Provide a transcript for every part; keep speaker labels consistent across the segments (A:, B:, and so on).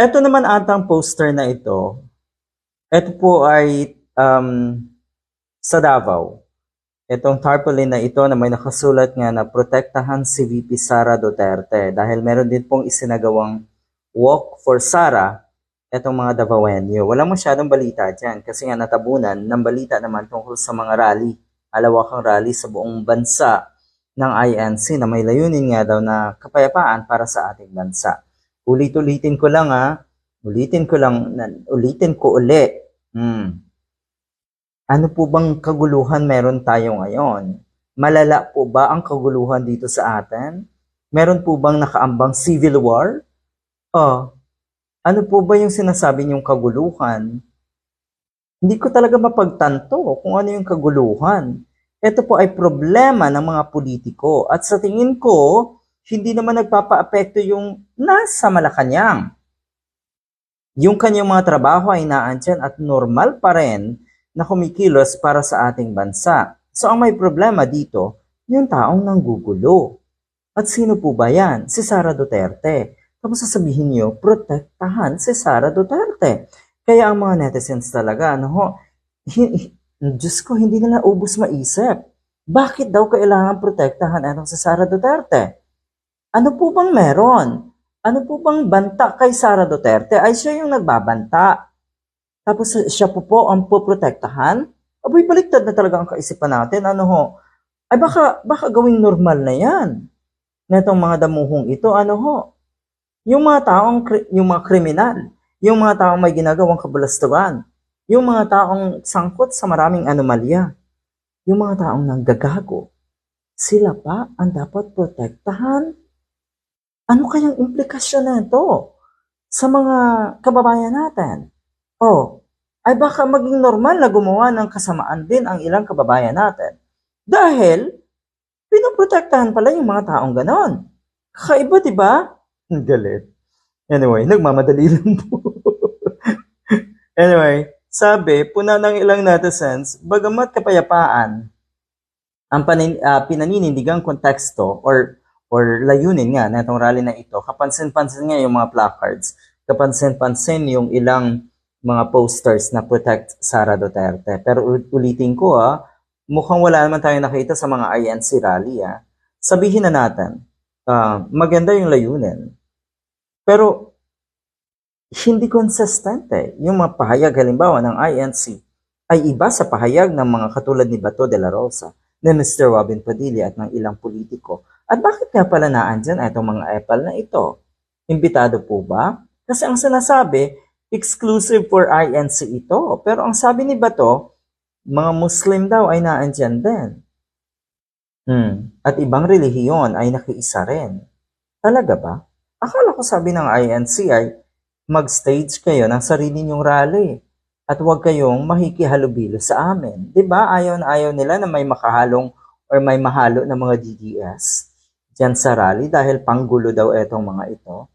A: Ito naman atang poster na ito. Ito po ay um, sa Davao. Itong tarpaulin na ito na may nakasulat nga na protektahan si VP Sara Duterte dahil meron din pong isinagawang walk for Sara itong mga Davaoenyo. Walang masyadong balita dyan kasi nga natabunan ng balita naman tungkol sa mga rally, alawakang rally sa buong bansa ng INC na may layunin nga daw na kapayapaan para sa ating bansa. Ulit-ulitin ko lang ha, ulitin ko lang, ulitin ko uli. Hmm. Ano po bang kaguluhan meron tayo ngayon? Malala po ba ang kaguluhan dito sa atin? Meron po bang nakaambang civil war? Oh, ano po ba yung sinasabi niyong kaguluhan? Hindi ko talaga mapagtanto kung ano yung kaguluhan. Ito po ay problema ng mga politiko at sa tingin ko, hindi naman nagpapaapekto yung nasa Malacanang. Yung kanyang mga trabaho ay naandyan at normal pa rin na kumikilos para sa ating bansa. So ang may problema dito, yung taong nanggugulo. At sino po ba yan? Si Sara Duterte. Tapos sasabihin niyo, protektahan si Sara Duterte. Kaya ang mga netizens talaga, ano ho, Diyos ko, hindi nila ubus maisip. Bakit daw kailangan protektahan itong si Sara Duterte? Ano po bang meron? Ano po bang banta kay Sara Duterte? Ay siya yung nagbabanta. Tapos siya po po ang poprotektahan? Aboy, baliktad na talaga ang kaisipan natin. Ano ho? Ay baka, baka gawing normal na yan. Netong mga damuhong ito, ano ho? Yung mga taong, yung mga kriminal, yung mga taong may ginagawang kabalastugan, yung mga taong sangkot sa maraming anomalya, yung mga taong nanggagago, sila pa ang dapat protektahan. Ano kayang implikasyon na ito sa mga kababayan natin? Oh, ay baka maging normal na gumawa ng kasamaan din ang ilang kababayan natin. Dahil, pinoprotektahan pala yung mga taong ganon. Kakaiba, di ba? Ang galit. Anyway, nagmamadali lang po. anyway, sabi, puna ng ilang netizens, bagamat kapayapaan, ang panin, ah, pinaninindigang konteksto or or layunin nga na itong rally na ito, kapansin-pansin nga yung mga placards, kapansin-pansin yung ilang mga posters na protect Sara Duterte. Pero ulit- ulitin ko ha, mukhang wala naman tayo nakita sa mga INC rally ha. Sabihin na natin, ah, maganda yung layunin. Pero hindi consistent eh. Yung mga pahayag halimbawa ng INC ay iba sa pahayag ng mga katulad ni Bato de la Rosa, ni Mr. Robin Padilla at ng ilang politiko. At bakit nga pala naandyan itong mga epal na ito? Imbitado po ba? Kasi ang sinasabi, exclusive for INC ito. Pero ang sabi ni Bato, mga Muslim daw ay naandyan din. Hmm. At ibang relihiyon ay nakiisa rin. Talaga ba? Akala ko sabi ng INC ay mag-stage kayo ng sarili nyong rally at huwag kayong mahikihalubilo sa amin. 'Di ba? Ayaw na ayaw nila na may makahalong or may mahalo na mga DDS dyan sa rally dahil panggulo daw etong mga ito.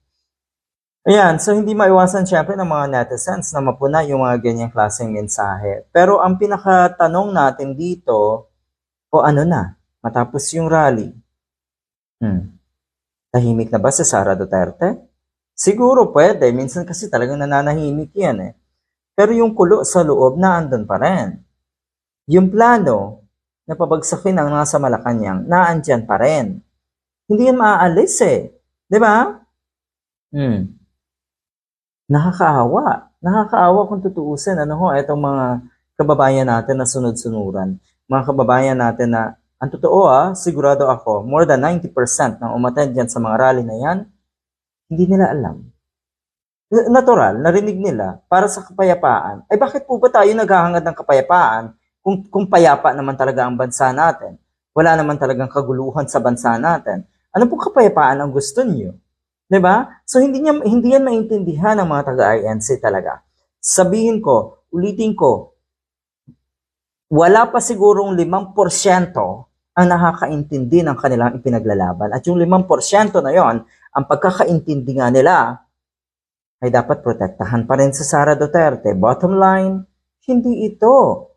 A: Ayan, so hindi maiwasan syempre ng mga netizens na mapuna yung mga ganyang klaseng mensahe. Pero ang pinakatanong natin dito, o ano na, matapos yung rally, hmm, tahimik na ba si Sara Duterte? Siguro pwede, minsan kasi talagang nananahimik yan eh. Pero yung kulo sa loob na andun pa rin. Yung plano na pabagsakin ang nasa Malacanang, naandyan pa rin. Hindi yan maaalis eh. Di ba? Hmm. Nakakaawa. Nakakaawa kung tutuusin. Ano ho, itong mga kababayan natin na sunod-sunuran. Mga kababayan natin na, ang totoo ah, sigurado ako, more than 90% ng umattend dyan sa mga rally na yan, hindi nila alam. Natural, narinig nila para sa kapayapaan. Ay bakit po ba tayo naghahangad ng kapayapaan kung, kung payapa naman talaga ang bansa natin? Wala naman talagang kaguluhan sa bansa natin. Ano pong kapayapaan ang gusto niyo? 'Di ba? So hindi niya hindi yan maintindihan ng mga taga-INC talaga. Sabihin ko, ulitin ko, wala pa sigurong 5% ang nakakaintindi ng kanilang ipinaglalaban. At yung 5% na yon, ang pagkakaintindi nga nila ay dapat protektahan pa rin sa Sara Duterte. Bottom line, hindi ito.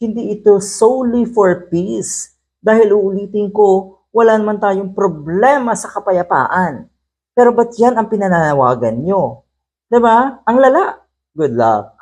A: Hindi ito solely for peace. Dahil uulitin ko, wala naman tayong problema sa kapayapaan. Pero ba't yan ang pinananawagan nyo? ba? Ang lala. Good luck.